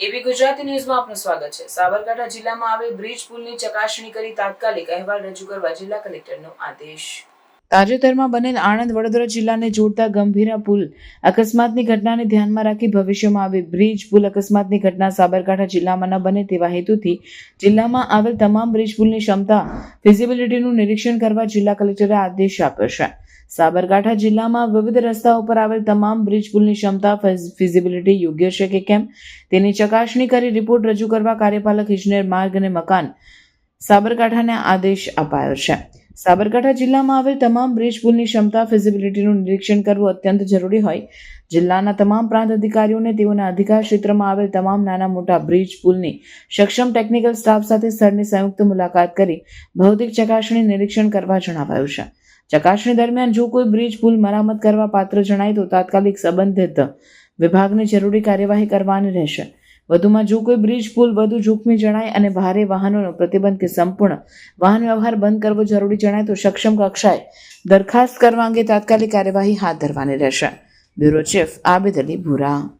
એબી ગુજરાતી ન્યૂઝમાં આપનું સ્વાગત છે. સાબરકાંઠા જિલ્લામાં આવેલ બ્રિજ પુલની ચકાસણી કરી તાત્કાલિક અહેવાલ રજૂ કરવા જિલ્લા કલેક્ટરનો આદેશ. તાજેતરમાં બનેલ આણંદ વડોદરા જિલ્લાને જોડતા ગંભીરા પુલ અકસ્માતની ઘટનાને ધ્યાનમાં રાખી ભવિષ્યમાં આવી બ્રિજ પુલ અકસ્માતની ઘટના સાબરકાંઠા જિલ્લામાં ન બને તેવા હેતુથી જિલ્લામાં આવેલ તમામ બ્રિજ પુલની ક્ષમતા ફિઝિબિલિટીનું નિરીક્ષણ કરવા જિલ્લા કલેક્ટરે આદેશ આપ્યો છે. સાબરકાંઠા જિલ્લામાં વિવિધ રસ્તાઓ પર આવેલ તમામ બ્રિજ પુલની ક્ષમતા ફિઝિબિલિટી યોગ્ય છે કે કેમ? તેની ચકાસણી કરી રિપોર્ટ રજૂ કરવા કાર્યપાલક ઇજનેર માર્ગ અને મકાન સાબરકાંઠાને આદેશ અપાયો છે. સાબરકાંઠા જિલ્લામાં આવેલ તમામ બ્રિજ પુલની ક્ષમતા ફિઝિબિલિટીનું નિરીક્ષણ કરવું અત્યંત જરૂરી હોય. જિલ્લાના તમામ પ્રાંત અધિકારીઓને તેઓના અધિકાર ક્ષેત્રમાં આવેલ તમામ નાના મોટા બ્રિજ પુલની સક્ષમ ટેકનિકલ સ્ટાફ સાથે સ્થળની સંયુક્ત મુલાકાત કરી ભૌતિક ચકાસણી નિરીક્ષણ કરવા જણાવાયું છે. ચકાસણી દરમિયાન જો કોઈ બ્રિજ પુલ મરામત કરવા પાત્ર જણાય તો તાત્કાલિક સંબંધિત વિભાગને જરૂરી કાર્યવાહી કરવાની રહેશે. વધુમાં જો કોઈ બ્રિજ, પુલ વધુ જોખમી જણાય અને ભારે વાહનોનો પ્રતિબંધ કે સંપૂર્ણ વાહન વ્યવહાર બંધ કરવો જરૂરી જણાય તો સક્ષમ કક્ષાએ દરખાસ્ત કરવા અંગે તાત્કાલિક કાર્યવાહી હાથ ધરવાની રહેશે. બ્યુરો ચીફ આબેદ અલી ભૂરા.